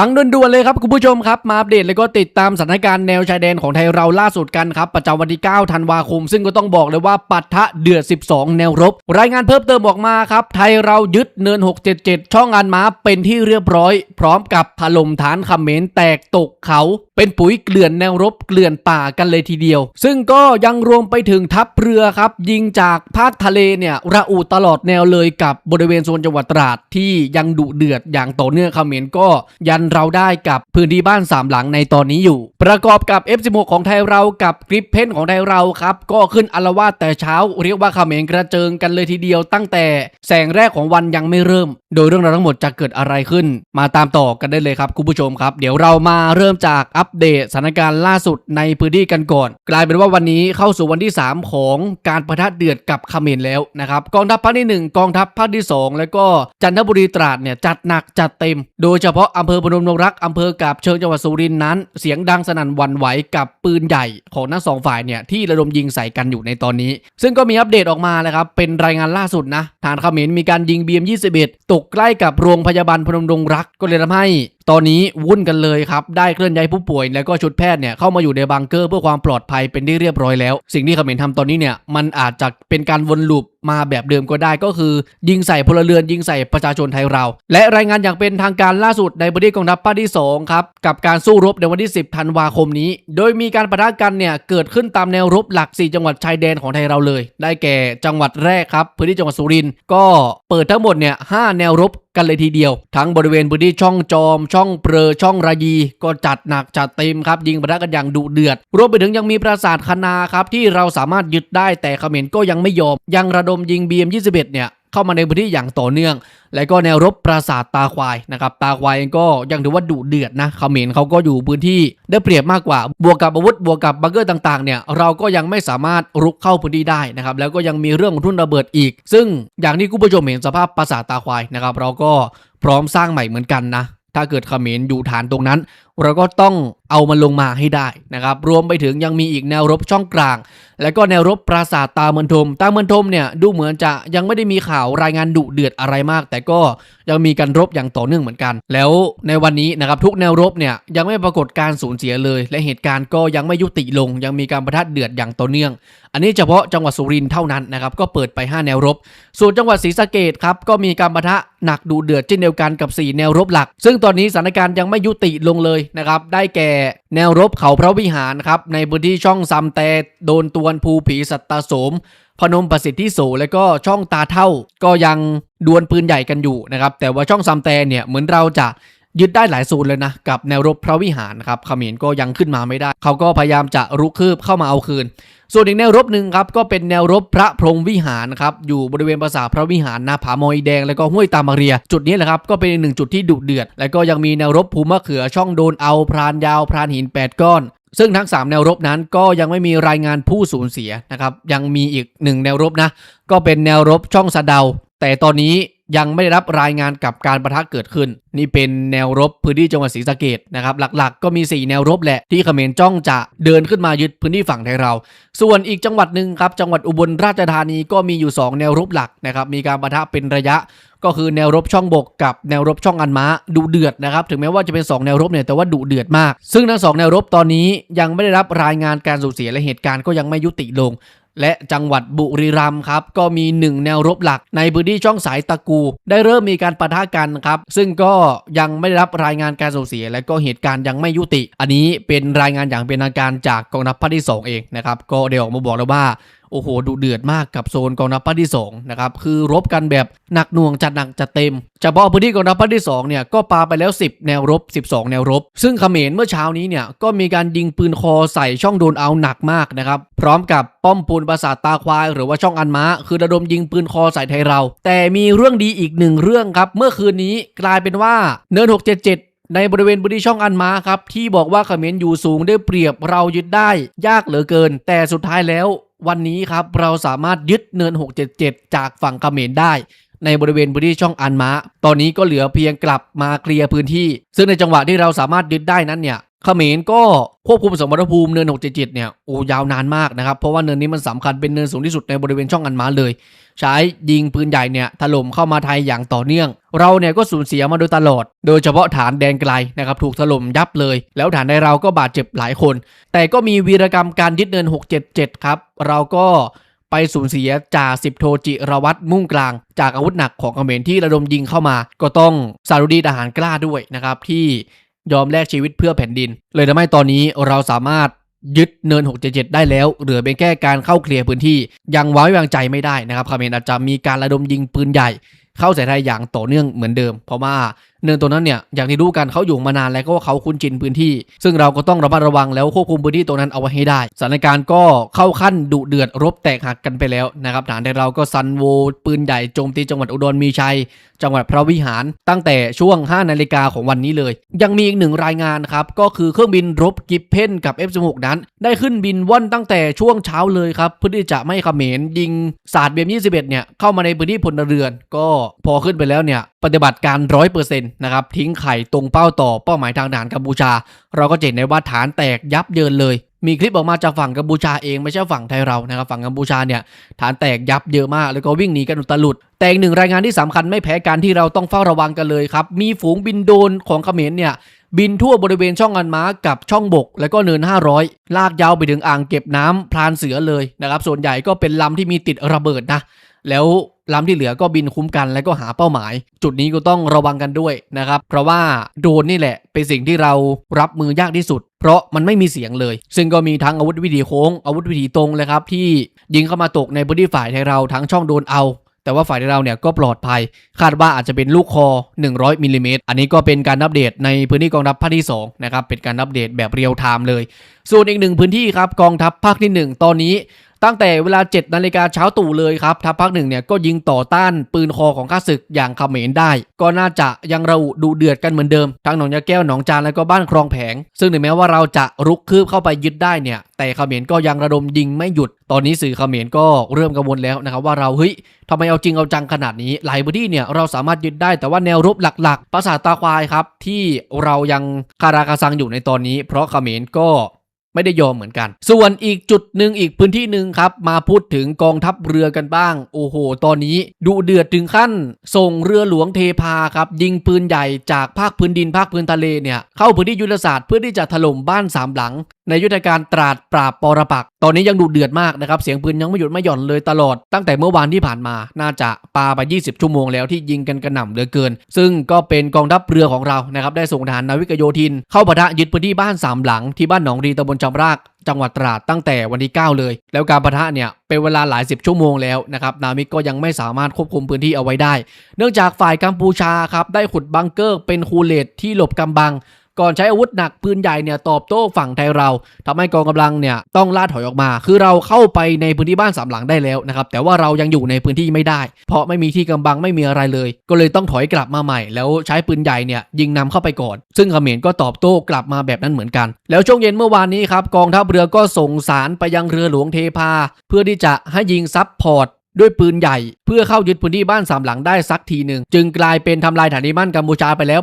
ฟังด่วนๆเลยครับคุณผู้ชมครับมาอัปเดตแล้วก็ติดตามสถานการณ์แนวชายแดนของไทยเราล่าสุดกันครับประจำวันที่ 9 ธันวาคม ซึ่งก็ต้องบอกเลยว่าปัทะเดือด 12 แนวรบ รายงานเพิ่มเติมออกมาครับ ไทยเรายึดเนิน 677 ช่องอันม้าเป็นที่เรียบร้อย พร้อมกับถล่มฐานเขมรแตกตกเขา เป็นปุ๋ยเกลื่อนแนวรบเกลื่อนป่ากันเลยทีเดียว ซึ่งก็ยังรวมไปถึงทัพเรือครับ ยิงจากภาคทะเลเนี่ยระอุตลอดแนวเลยกับบริเวณโซนจังหวัดตราดที่ยังดุเดือดอย่างต่อเนื่องเขมรก็ยันเราได้กับพื้นที่บ้านสามหลังในตอนนี้อยู่ ประกอบกับ F16 ของไทยเรากับกริปเพนของไทยเราครับ ก็ขึ้นอาวาสแต่เช้า เรียกว่าขมรกระเจิงกันเลยทีเดียวตั้งแต่แสงแรกของวันยังไม่เริ่ม โดยเรื่องราวทั้งหมดจะเกิดอะไรขึ้น มาตามต่อกันได้เลยครับคุณผู้ชมครับ เดี๋ยวเรามาเริ่มจากอัปเดตสถานการณ์ล่าสุดในพื้นที่กันก่อน กลายเป็นว่าวันนี้เข้าสู่วันที่ 3 ของการประทะเดือดกับขมรแล้วนะครับกองทัพภาคที่ 1 กองทัพภาคที่ 2 แล้วก็จันทบุรีตราดเนี่ยจัดหนักจัดเต็ม โดยเฉพาะอำเภอพนมดงรักอำเภอกาบเชิงจังหวัดสุรินทร์นั้น เสียงดังสนั่นวันไหวกับปืนใหญ่ของทั้งสองฝ่ายเนี่ยที่ระดมยิงใส่กันอยู่ในตอนนี้ ซึ่งก็มีอัปเดตออกมาแล้วครับเป็นรายงานล่าสุดนะฐานเขมรมีการยิง BM21 ตกใกล้กับโรงพยาบาลพนมดงรักก็เลยทำให้ตอนนี้วุ่นกันเลยครับ ได้เคลื่อนย้ายผู้ป่วย แล้วก็ชุดแพทย์เนี่ยเข้ามาอยู่ในบังเกอร์เพื่อความปลอดภัยเป็นที่เรียบร้อยแล้ว สิ่งที่เขมรทำตอนนี้เนี่ยมันอาจจะเป็นการวนลูปมาแบบเดิมก็ได้ก็คือ ยิงใส่พลเรือนยิงใส่ประชาชนไทยเรา และรายงานอย่างเป็นทางการล่าสุดในบริกองทัพภาคที่ 2 ครับ กับการสู้รบในวันที่ 10 ธันวาคมนี้ โดยมีการปะทะกันเนี่ย เกิดขึ้นตามแนวรบหลัก 4 จังหวัดชายแดนของไทยเราเลย ได้แก่จังหวัดแรกครับพื้นที่จังหวัดสุรินทร์ก็เปิดทั้งหมดเนี่ยห้าแนวรบ กันเลยทีเดียว ทั้งบริเวณพื้นที่ช่องจอม ช่องเปรอช่องรายีก็จัดหนักจัดเต็มครับยิงประทะกันอย่างดุเดือด รวมไปถึงยังมีปราสาทคณาครับที่เราสามารถยึดได้แต่เขมรก็ยังไม่ยอม ยังระดมยิง BM21 เนี่ย เข้ามาในพื้นที่อย่างต่อเนื่อง และก็แนวรบปราสาทตาควายนะครับ ตาควายก็ยังถือว่าดุเดือดนะเขมรเขาก็อยู่พื้นที่ได้เปรียบมากกว่า บวกกับอาวุธ บวกกับบังเกอร์ต่างๆ เนี่ย เราก็ยังไม่สามารถรุกเข้าพื้นที่ได้นะครับ แล้วก็ยังมีเรื่องของทุ่นระเบิดอีก ซึ่งอย่างที่คุณผู้ชมเห็นสภาพปราสาทตาควายนะครับ เราก็พร้อมสร้างใหม่เหมือนกันนะ ถ้าเกิดเขมรอยู่ฐานตรงนั้น เราก็ต้องเอามันลงมาให้ได้นะครับ รวมไปถึงยังมีอีกแนวรบช่องกลาง และก็แนวรบปราสาทตาเมือนทม ตาเมือนทมเนี่ยดูเหมือนจะยังไม่ได้มีข่าวรายงานดุเดือดอะไรมาก แต่ก็ยังมีการรบอย่างต่อเนื่องเหมือนกัน แล้วในวันนี้นะครับทุกแนวรบเนี่ยยังไม่ปรากฏการสูญเสียเลย และเหตุการณ์ก็ยังไม่ยุติลง ยังมีการประทัดเดือดอย่างต่อเนื่อง อันนี้เฉพาะจังหวัดสุรินทร์เท่านั้นนะครับก็เปิดไป 5 แนวรบ ส่วนจังหวัดศรีสะเกดครับก็มีการประทะหนักดูเดือดเช่นเดียวกันกับ 4 แนวรบหลัก ซึ่งตอนนี้สถานการณ์ยังไม่ยุติลงเลยนะครับ ได้แก่แนวรบเขาพระวิหารครับ ในพื้นที่ช่องซัมแตโดนตวนภูผีสัตตโสม พนมประสิทธิโสและก็ช่องตาเท่าก็ยังดวลปืนใหญ่กันอยู่นะครับ แต่ว่าช่องซัมแตเนี่ยเหมือนเราจะ ยึดได้หลายโซนเลยนะกับแนวรบพระวิหารครับเขมรก็ยังขึ้นมาไม่ได้ เขาก็พยายามจะรุกคืบเข้ามาเอาคืน ส่วนอีกแนวรบหนึ่งครับก็เป็นแนวรบพระพรหมวิหารครับอยู่บริเวณปราสาทพระวิหารนาผามอยแดงแล้วก็ห้วยตามาเรีย จุดนี้แหละครับก็เป็นหนึ่งจุดที่ดุเดือด แล้วก็ยังมีแนวรบภูมะเขือช่องโดนเอาพรานยาวพรานหิน 8 ก้อนซึ่งทั้ง 3 แนวรบนั้นก็ยังไม่มีรายงานผู้สูญเสียนะครับยังมีอีกหนึ่งแนวรบนะ ก็เป็นแนวรบช่องสะเดา แต่ตอนนี้ยังไม่ได้รับรายงานกับการประทะเกิดขึ้น นี่เป็นแนวรบพื้นที่จังหวัดศรีสะเกดนะครับหลักๆ ก็มี 4 แนวรบแหละที่เขมรจ้องจะเดินขึ้นมายึดพื้นที่ฝั่งไทยเรา ส่วนอีกจังหวัดหนึ่งครับจังหวัดอุบลราชธานีก็มีอยู่ 2 แนวรบหลักนะครับมีการประทะเป็นระยะ ก็คือแนวรบช่องบกกับแนวรบช่องอันม้าดุเดือดนะครับถึงแม้ว่าจะเป็น 2 แนวรบเนี่ยแต่ว่าดุเดือดมาก ซึ่งทั้งสองแนวรบตอนนี้ยังไม่ได้รับรายงานการสูญเสียและเหตุการณ์ก็ยังไม่ยุติลง และจังหวัดบุรีรัมย์ครับ ก็มีหนึ่งแนวรบหลักในพื้นที่ช่องสายตะกู ได้เริ่มมีการปะทะกันครับ ซึ่งก็ยังไม่ได้รับรายงานการสูญเสีย และก็เหตุการณ์ยังไม่ยุติ อันนี้เป็นรายงานอย่างเป็นทางการจากกองทัพภาคที่ 2 เองนะครับ ก็เดี๋ยวออกมาบอกแล้วว่า โอ้โหดุเดือดมากกับโซนกองทัพภาคที่2นะครับคือรบกันแบบหนักหน่วงจัดหนักจัดเต็มเฉพาะพื้นที่กองทัพภาคที่2เนี่ยก็ปาไปแล้ว 10 แนวรบ 12 แนวรบ ซึ่งเขมรเมื่อเช้านี้เนี่ยก็มีการยิงปืนคอใส่ช่องโดนเอาหนักมากนะครับพร้อมกับป้อมปูนปราสาทตาควาย หรือว่าช่องอันม้า คือระดมยิงปืนคอใส่ไทยเรา แต่มีเรื่องดีอีกหนึ่งเรื่องครับเมื่อคืนนี้กลายเป็นว่าเนิน 677ในบริเวณพื้นที่ช่องอันมาครับ ที่บอกว่าเขมรอยู่สูงได้เปรียบเรายึดได้ ยากเหลือเกิน แต่สุดท้ายแล้ว วันนี้ครับเราสามารถยึดเนิน 677 จากฝั่งเขมรได้ ในบริเวณพื้นที่ช่องอันม้าตอนนี้ก็เหลือเพียงกลับมาเคลียร์พื้นที่ ซึ่งในจังหวะที่เราสามารถยึดได้นั้นเนี่ยเขมรก็ควบคุมสมรภูมิเนิน 677 เนี่ยโอ้ยาวนานมากนะครับ เพราะว่าเนินนี้มันสำคัญเป็นเนินสูงที่สุดในบริเวณช่องอันมาเลย ใช้ยิงปืนใหญ่เนี่ยถล่มเข้ามาไทยอย่างต่อเนื่อง เราเนี่ยก็สูญเสียมาโดยตลอด โดยเฉพาะฐานแดนไกลนะครับถูกถล่มยับเลย แล้วฐานในเราก็บาดเจ็บหลายคน แต่ก็มีวีรกรรมการยึดเนิน 677 ครับ เราก็ไปสูญเสียจ่าสิบโทจิรวัตรมุ่งกลาง จากอาวุธหนักของเขมรที่ระดมยิงเข้ามา ก็ต้องสารุดีทหารกล้าด้วยนะครับที่ยอมแลกชีวิตเพื่อแผ่นดิน เลยทำให้ตอนนี้เราสามารถ ยึดเนิน 677 ได้แล้ว เหลือเป็นแค่การเข้าเคลียร์พื้นที่ ยังไว้วางใจไม่ได้นะครับเมนอาจจะมีการระดมยิงปืนใหญ่ เข้าใส่ไทยอย่างต่อเนื่องเหมือนเดิม เพราะว่าเนินตัวนั้นเนี่ยอย่างที่รู้กันเขาอยู่มานานแล้วก็เขาคุ้นชินพื้นที่ ซึ่งเราก็ต้องระมัดระวังแล้วควบคุมพื้นที่ตรงนั้นเอาไว้ให้ได้สถานการณ์ก็เข้าขั้นดุเดือดรบแตกหักกันไปแล้วนะครับฐานในเราก็ซันโวปืนใหญ่โจมตีจังหวัดอุดรมีชัย จังหวัดพระวิหารตั้งแต่ช่วง 5 นาฬิกาของวันนี้เลย ยังมีอีกหนึ่งรายงานครับก็คือเครื่องบินรบกิฟเพนกับ F16 นั้น ได้ขึ้นบินว่อนตั้งแต่ช่วงเช้าเลยครับเพื่อที่จะไม่เขมรยิงศาสตร์เบียม21เนี่ยเข้ามาในพื้นที่พลเรือน ก็พอขึ้นไปแล้วเนี่ยปฏิบัติการร้อยเปอร์เซ็นต์นะครับทิ้งไข่ตรงเป้าต่อเป้าหมายทางทหารกัมพูชา เราก็เห็นได้ว่าฐานแตกยับเยินเลย มีคลิปออกมาจากฝั่งกัมพูชาเองไม่ใช่ฝั่งไทยเรานะครับฝั่งกัมพูชาเนี่ยฐานแตกยับเยอะมากแล้วก็วิ่งหนีกันอุตลุด แต่อีกหนึ่งรายงานที่สำคัญไม่แพ้กันที่เราต้องเฝ้าระวังกันเลยครับมีฝูงบินโดนของเขมรเนี่ยบินทั่วบริเวณช่องอันม้ากับช่องบก แล้วก็เนิน 500 ลากยาวไปถึงอ่างเก็บน้ำพรานเสือเลยนะครับส่วนใหญ่ก็เป็นลำที่มีติดระเบิดนะแล้ว ลำที่เหลือก็บินคุ้มกันแล้วก็หาเป้าหมาย จุดนี้ก็ต้องระวังกันด้วยนะครับ เพราะว่าโดรนนี่แหละ เป็นสิ่งที่เรารับมือยากที่สุด เพราะมันไม่มีเสียงเลย ซึ่งก็มีทั้งอาวุธวิถีโค้งอาวุธวิถีตรงเลยครับที่ยิงเข้ามาตกในพื้นที่ฝ่ายไทยเราทั้งช่องโดนเอาแต่ว่าฝ่ายเราเนี่ยก็ปลอดภัย คาดว่าอาจจะเป็นลูกคอ 100มิลลิเมตรอันนี้ก็เป็นการอัปเดตในพื้นที่กองทัพภาคที่2นะครับเป็นการอัปเดตแบบเรียลไทม์เลย ส่วนอีกหนึ่งพื้นที่ครับกองทัพภาคที่ 1 ตอนนี้ ตั้งแต่เวลา 7 นาฬิกาเช้าตู่เลยครับทัพภาคหนึ่งเนี่ยก็ยิงต่อต้านปืนคอของข้าศึกอย่างเขมรได้ ก็น่าจะยังระอุดูเดือดกันเหมือนเดิม ทั้งหนองยาแก้วหนองจานแล้วก็บ้านคลองแผง ซึ่งถึงแม้ว่าเราจะรุกคืบเข้าไปยึดได้เนี่ยแต่เขมรก็ยังระดมยิงไม่หยุด ตอนนี้สื่อเขมรก็เริ่มกังวลแล้วนะครับว่าเราเฮ้ยทำไมเอาจริงเอาจังขนาดนี้ หลายพื้นที่เนี่ยเราสามารถยึดได้แต่ว่าแนวรบหลักๆ ปราสาทตาควายครับที่เรายังคาราคาซังอยู่ในตอนนี้ เพราะเขมรก็ ไม่ได้ยอมเหมือนกัน ส่วนอีกจุดหนึ่งอีกพื้นที่หนึ่งครับ มาพูดถึงกองทัพเรือกันบ้าง โอ้โห ตอนนี้ดุเดือดถึงขั้น ส่งเรือหลวงเทพาครับ ยิงปืนใหญ่จากภาคพื้นดินภาคพื้นทะเลเนี่ยเข้าพื้นที่ยุทธศาสตร์เพื่อที่จะถล่มบ้านสามหลัง ในยุทธการตราดปราบปรปัก ตอนนี้ยังดุเดือดมากนะครับ เสียงปืนยังไม่หยุดไม่หย่อนเลยตลอด ตั้งแต่เมื่อวานที่ผ่านมา น่าจะปาไป 20 ชั่วโมงแล้วที่ยิงกันกระหน่ำเหลือเกิน ซึ่งก็เป็นกองทัพเรือของเรานะครับได้ส่งทหารนาวิกโยธิน เข้าปะทะยึดพื้นที่บ้านสามหลังที่บ้านหนองรีตำบลจำรากจังหวัดตราดตั้งแต่วันที่ 9 เลย แล้วการปะทะเนี่ยเป็นเวลาหลายสิบชั่วโมงแล้วนะครับนามิกก็ยังไม่สามารถควบคุมพื้นที่เอาไว้ได้ เนื่องจากฝ่ายกัมพูชาครับได้ขุดบังเกอร์เป็นคูเลตที่หลบกำบัง ก่อนใช้อาวุธหนักปืนใหญ่เนี่ยตอบโต้ฝั่งไทยเราทำให้กองกำลังเนี่ยต้องล่าถอยออกมา คือเราเข้าไปในพื้นที่บ้านสามหลังได้แล้วนะครับแต่ว่าเรายังอยู่ในพื้นที่ไม่ได้ เพราะไม่มีที่กำบังไม่มีอะไรเลย ก็เลยต้องถอยกลับมาใหม่ แล้วใช้ปืนใหญ่เนี่ยยิงนำเข้าไปก่อน ซึ่งเขมรก็ตอบโต้กลับมาแบบนั้นเหมือนกัน แล้วช่วงเย็นเมื่อวานนี้ครับกองทัพเรือก็ส่งสารไปยังเรือหลวงเทพา เพื่อที่จะให้ยิงซับพอร์ต ด้วยปืนใหญ่ เพื่อเข้ายึดพื้นที่บ้านสามหลังได้สักทีหนึ่ง จึงกลายเป็นทำลายฐานที่มั่นกัมพูชาไปแล้ว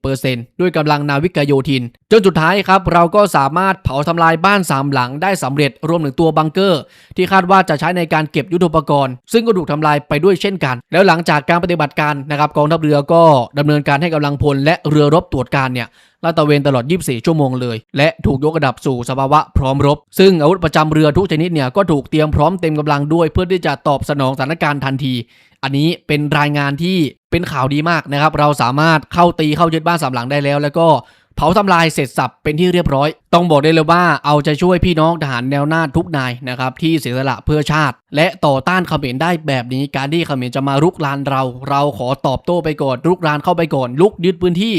80%ด้วยกำลังนาวิกโยธิน จนสุดท้ายครับเราก็สามารถเผาทำลายบ้านสามหลังได้สำเร็จรวมถึงตัวบังเกอร์ ที่คาดว่าจะใช้ในการเก็บยุทธปกรณ์ ซึ่งก็ถูกทำลายไปด้วยเช่นกัน แล้วหลังจากการปฏิบัติการนะครับกองทัพเรือก็ดำเนินการให้กำลังพลและเรือรบตรวจการเนี่ยลาดตระเวนตลอด 24 ชั่วโมงเลย และถูกยกระดับสู่สภาวะพร้อมรบ ซึ่งอาวุธประจำเรือทุกชนิดเนี่ยก็ถูกเตรียมพร้อมเต็มกำลังด้วย เพื่อที่จะตอบสนองสถานการณ์ทันที อันนี้เป็นรายงานที่เป็นข่าวดีมากนะครับ เราสามารถเข้าตีเข้ายึดบ้านสามหลังได้แล้ว แล้วก็เผาทำลายเสร็จสับเป็นที่เรียบร้อย ต้องบอกได้เลยว่าเอาใจช่วยพี่น้องทหารแนวหน้าทุกนายนะครับที่เสียสละเพื่อชาติ และต่อต้านเขมรได้แบบนี้ การที่เขมรจะมารุกรานเรา เราขอตอบโต้ไปก่อนรุกรานเข้าไปก่อนลุกยึดพื้นที่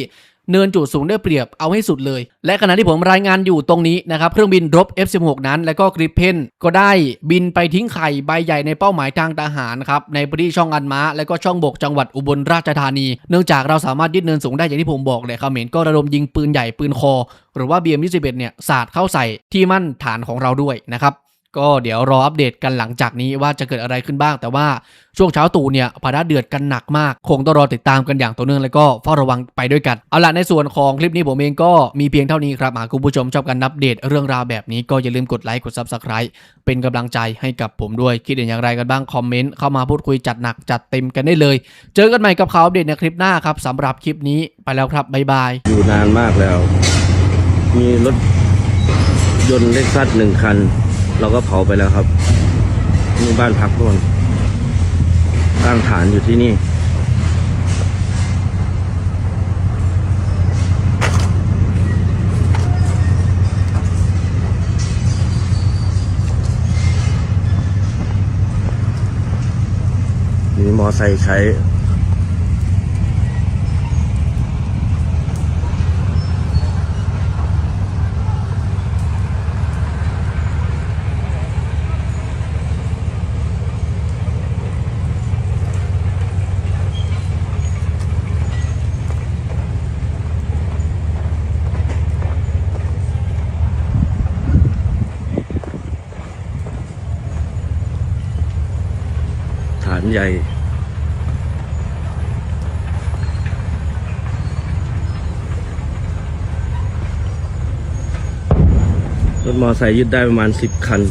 เนินจุดสูงได้เปรียบเอาให้สุดเลย และขณะที่ผมรายงานอยู่ตรงนี้นะครับเครื่องบินรบ F16 นั้น และก็กริปเพนก็ได้บินไปทิ้งไข่ใบใหญ่ในเป้าหมายทางทหารครับในพื้นที่ช่องอันมาและก็ช่องบกจังหวัดอุบลราชธานี เนื่องจากเราสามารถยึดเนินสูงได้อย่างที่ผมบอกเลยเขมรก็ระดมยิงปืนใหญ่ปืนคอ หรือว่า BM21 เนี่ยสาดเข้าใส่ที่มั่นฐานของเราด้วยนะครับ ก็เดี๋ยวรออัปเดตกันหลังจากนี้ว่าจะเกิดอะไรขึ้นบ้าง แต่ว่าช่วงเช้าตู่เนี่ยพาราเดือดกันหนักมาก คงต้องรอติดตามกันอย่างต่อเนื่องแล้วก็เฝ้าระวังไปด้วยกัน เอาล่ะในส่วนของคลิปนี้ผมเองก็มีเพียงเท่านี้ครับ หากคุณผู้ชมชอบการอัปเดตเรื่องราวแบบนี้ก็อย่าลืมกดไลค์กด Subscribe เป็นกำลังใจให้กับผมด้วย คิดเห็นอย่างไรกันบ้างคอมเมนต์เข้ามาพูดคุยจัดหนักจัดเต็มกันได้เลย เจอกันใหม่กับข่าวอัปเดตในคลิปหน้าครับสำหรับคลิปนี้ไปแล้วครับบ๊ายบายอยู่นานมากแล้ว มีรถยนต์เล็กซัสหนึ่งคัน เราก็เผาไปแล้วครับมีบ้านพักทุกคนตั้งฐานอยู่ที่นี่ มีมอไซค์ใช้านใหญ่ รถมอไซค์ยึดได้ประมาณสิบคัน